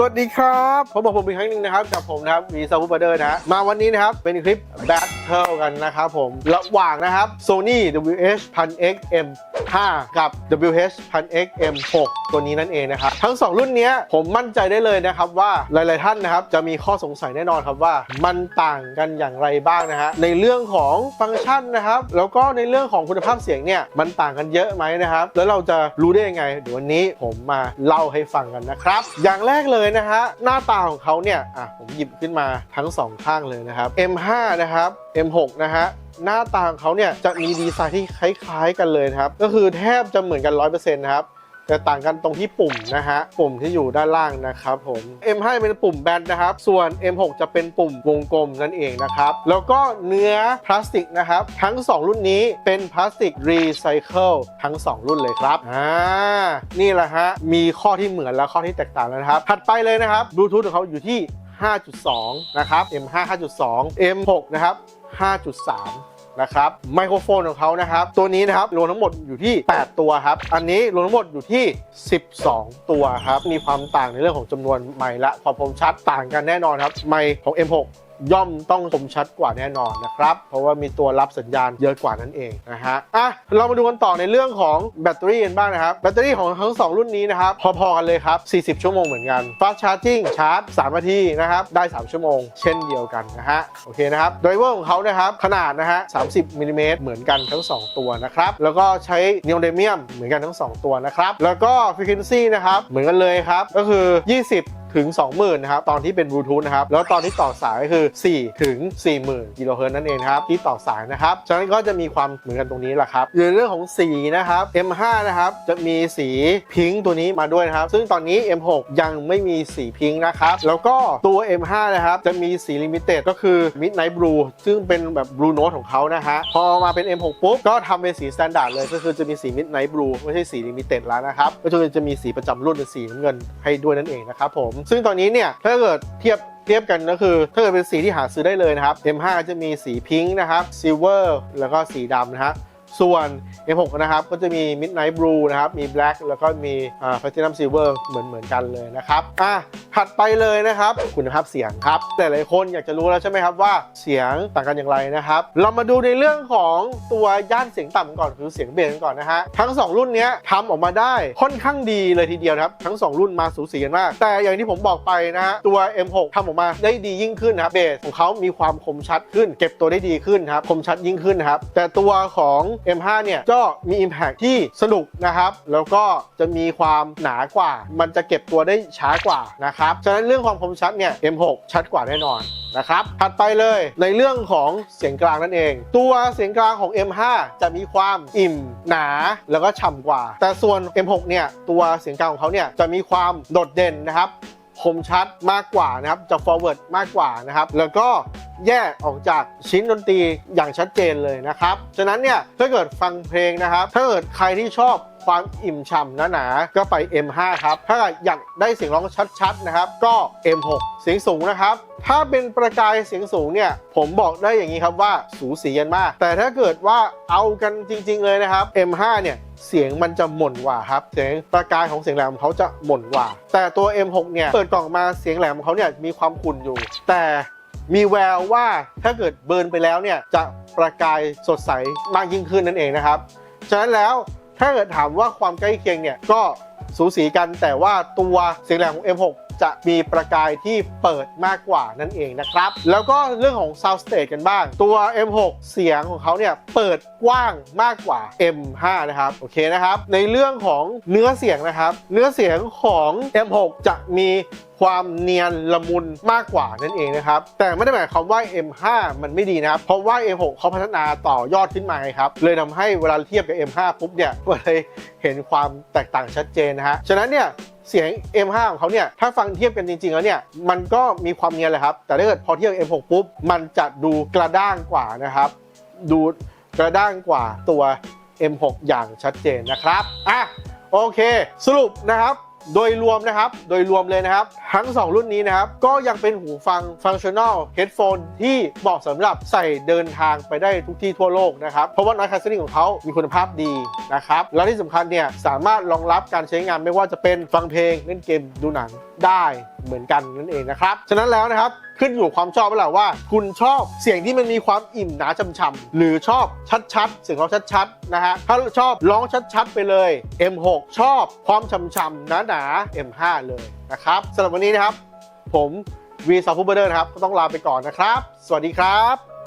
สวัสดีครับผมบอกผมอีกครั้งหนึ่งนะครับกับผมนะครับวีซาวูบเดอร์นะฮะมาวันนี้นะครับเป็นคลิปแทิลกันนะครับผม ระหว่างนะครับ Sony WH 1000 X M5 กับ WH 1000 X M6 ตัวนี้นั่นเองนะครับ ทั้ง 2 รุ่นนี้ผมมั่นใจได้เลยนะครับว่าหลาย ๆ ท่านนะครับจะมีข้อสงสัยแน่นอนครับว่า มันต่างกันอย่างไรบ้างนะฮะในเรื่องของฟังก์ชันนะครับ แล้วก็ในเรื่องของคุณภาพเสียงเนี่ยมันต่างกันเยอะไหมนะครับ แล้วเราจะรู้ได้ยังไงเดี๋ยววันนี้ผมมาเล่าให้ฟังกันนะครับ อย่างแรกเลยนะฮะหน้าตาของเขาเนี่ยอะผมหยิบขึ้นมาทั้งสองข้างเลยนะครับ M5 นะครับ M6 นะฮะหน้าตาของเขาเนี่ยจะมีดีไซน์ที่คล้ายๆกันเลยครับ ก็คือแทบจะเหมือนกัน 100%นะครับแต่ต่างกันตรงที่ปุ่มนะฮะ ปุ่มที่อยู่ด้านล่างนะครับผม M5 เป็นปุ่มแบนนะครับ ส่วน M6 จะเป็นปุ่มวงกลมนั่นเองนะครับ แล้วก็เนื้อพลาสติกนะครับ ทั้ง 2 รุ่นนี้เป็นพลาสติกรีไซเคิลทั้ง 2 รุ่นเลยครับ อ่า นี่แหละฮะ มีข้อที่เหมือนและข้อที่แตกต่างแล้วนะครับ ถัดไปเลยนะครับบลูทูธของเขาอยู่ที่5.2 นะครับ M5 5.2 M6 นะครับ 5.3 นะครับไมโครโฟนของเขานะครับ ตัวนี้นะครับรวมทั้งหมดอยู่ที่ 8 ตัวครับ อันนี้รวมทั้งหมดอยู่ที่ 12 ตัวครับ มีความต่างในเรื่องของจำนวนไมค์และความคมชัดต่างกันแน่นอนครับ ไมค์ของ M6 ย่อมต้องคมชัดกว่าแน่นอนนะครับ เพราะว่ามีตัวรับสัญญาณเยอะกว่านั่นเองนะฮะอะเรามาดูกันต่อในเรื่องของแบตเตอรี่กันบ้างนะครับ แบตเตอรี่ของทั้ง 2 รุ่นนี้นะครับ พอๆกันเลยครับ 40 ชั่วโมงเหมือนกัน fast charging ชาร์จ 3 นาทีนะครับ ได้ 3 ชั่วโมง เช่นเดียวกันนะฮะโอเคนะครับไดรเวอร์ของเขานะครับ ขนาดนะฮะ 30มิลลิเมตรเหมือนกันทั้ง 2 ตัวนะครับ แล้วก็ใช้เนโอเดเมียมเหมือนกันทั้ง 2 ตัวนะครับแล้วก็ frequency นะครับเหมือนกันเลยครับก็คือ 20ถึง 20,000นะครับตอนที่เป็นบลูทูธนะครับแล้วตอนที่ต่อสายก็คือ 4 ถึง 40,000กิโลเฮิรตซ์นั่นเองครับที่ต่อสายนะครับฉะนั้นก็จะมีความเหมือนกันตรงนี้แหละครับในเรื่องของสีนะครับ M5 นะครับจะมีสีพิงค์ตัวนี้มาด้วยนะครับซึ่งตอนนี้ M6 ยังไม่มีสีพิงค์นะครับแล้วก็ตัว M5 นะครับจะมีสีลิมิเต็ดก็คือ Midnight Blue ซึ่งเป็นแบบ Blue Note ของเขานะฮะพอมาเป็น M6 ปุ๊บก็ทำเป็นสี Standard เลยก็คือจะมีสี Midnight Blue ไม่ใช่สีลิมิเต็ดแล้วนะครับก็คือจะมีสีประจำรุ่นเป็นสีน้ำเงินให้ด้วยนั่นเองนะครับผมซึ่งตอนนี้เนี่ยถ้าเกิดเทียบเทียบกันก็คือถ้าเกิดเป็นสีที่หาซื้อได้เลยนะครับ M5 จะมีสีพิงค์นะครับซิลเวอร์แล้วก็สีดำนะฮะส่วน M6 นะครับ ก็จะมี Midnight Blue นะครับ มี Black แล้วก็มีอ่า Platinum Silver เหมือนเหมือนกันเลยนะครับ อะ ถัดไปเลยนะครับ คุณภาพเสียงครับแต่หลายคนอยากจะรู้แล้วใช่ไหมครับว่าเสียงต่างกันอย่างไรนะครับ เรามาดูในเรื่องของตัวย่านเสียงต่ำก่อนคือเสียงเบสกันก่อนนะฮะทั้ง 2 รุ่นเนี้ยทำออกมาได้ค่อนข้างดีเลยทีเดียวครับ ทั้ง 2 รุ่นมาสูสีกันมาก แต่อย่างที่ผมบอกไปนะฮะตัว M6 ทำออกมาได้ดียิ่งขึ้นนะครับเบสของเขามีความคมชัดขึ้น เก็บตัวได้ดีขึ้นครับคมชัดยิ่งขึ้นครับแต่ตัวของ M5 เนี่ยก็มี Impact ที่สนุกนะครับแล้วก็จะมีความหนากว่า มันจะเก็บตัวได้ช้ากว่านะครับฉะนั้นเรื่องความคมชัดเนี่ย M6 ชัดกว่าแน่นอนนะครับ ถัดไปเลยในเรื่องของเสียงกลางนั่นเอง ตัวเสียงกลางของ M5 จะมีความอิ่มหนาแล้วก็ฉ่ำกว่า แต่ส่วน M6 เนี่ยตัวเสียงกลางของเขาเนี่ยจะมีความโดดเด่นนะครับคมชัดมากกว่านะครับจะ forward มากกว่านะครับ แล้วก็ แยกออกจากชิ้นดนตรีอย่างชัดเจนเลยนะครับ ฉะนั้นเนี่ยถ้าเกิดฟังเพลงนะครับ ถ้าเกิดใครที่ชอบความอิ่มฉ่ำหนาๆก็ไป M5 ครับ ถ้าอยากได้เสียงร้องชัดๆนะครับ ก็ M6 เสียงสูงนะครับ ถ้าเป็นประกายเสียงสูงเนี่ย ผมบอกได้อย่างนี้ครับว่าสูสีกันมาก แต่ถ้าเกิดว่าเอากันจริง ๆ เลยนะครับ M5 เนี่ยเสียงมันจะหม่นกว่าครับ เสียงประกายของเสียงแหลมของเขาจะหม่นกว่า แต่ตัว M6 เนี่ยเปิดกล่องมาเสียงแหลมของเขาเนี่ยมีความขุ่นอยู่ แต่ มีแววว่าถ้าเกิดเบิร์นไปแล้วเนี่ยจะประกายสดใสมากยิ่งขึ้นนั่นเองนะครับ ฉะนั้นแล้วถ้าเกิดถามว่าความใกล้เคียงเนี่ยก็สูสีกันแต่ว่าตัวเสียงแหลมของ M6 จะมีประกายที่เปิดมากกว่านั่นเองนะครับ แล้วก็เรื่องของ Sound Stage กันบ้าง ตัว M6 เสียงของเขาเนี่ยเปิดกว้างมากกว่า M5 นะครับ โอเคนะครับ ในเรื่องของเนื้อเสียงนะครับ เนื้อเสียงของ M6 จะมีความเนียนละมุนมากกว่านั่นเองนะครับ แต่ไม่ได้หมายความว่า M5 มันไม่ดีนะครับ เพราะว่า M6 เขาพัฒนาต่อยอดขึ้นมาไงครับ เลยทำให้เวลาเทียบกับ M5 ปุ๊บเนี่ยก็เลยเห็นความแตกต่างชัดเจนนะฮะ ฉะนั้นเนี่ย เสียง M5 ของเขาเนี่ยถ้าฟังเทียบกันจริงๆแล้วเนี่ยมันก็มีความเนียนแหละครับ แต่ถ้าเกิดพอเทียบกับ M6 ปุ๊บมันจะดูกระด้างกว่านะครับ ดูกระด้างกว่าตัว M6 อย่างชัดเจนนะครับอะโอเค สรุปนะครับ โดยรวมนะครับ โดยรวมเลยนะครับ ทั้ง 2 รุ่นนี้นะครับ ก็ยังเป็นหูฟังฟังชั่นแนลเฮดโฟนที่เหมาะสำหรับใส่เดินทางไปได้ทุกที่ทั่วโลกนะครับ เพราะว่าน้อยคัสซิ่งของเขามีคุณภาพดีนะครับ และที่สำคัญเนี่ย สามารถรองรับการใช้งานไม่ว่าจะเป็นฟังเพลงเล่นเกมดูหนังได้เหมือนกันนั่นเองนะครับ ฉะนั้นแล้วนะครับขึ้นอยู่ความชอบแล้วแหละว่า คุณชอบเสียงที่มันมีความอิ่มหนาช่ำๆหรือชอบชัดๆเสียงร้องชัดๆนะฮะถ้าชอบร้องชัดๆไปเลย M6 ชอบความช่ำๆหนาๆ M5 เลยนะครับสำหรับวันนี้นะครับ ผมวีซอฟฟูเบอร์เดอร์นะครับก็ต้องลาไปก่อนนะครับ สวัสดีครับ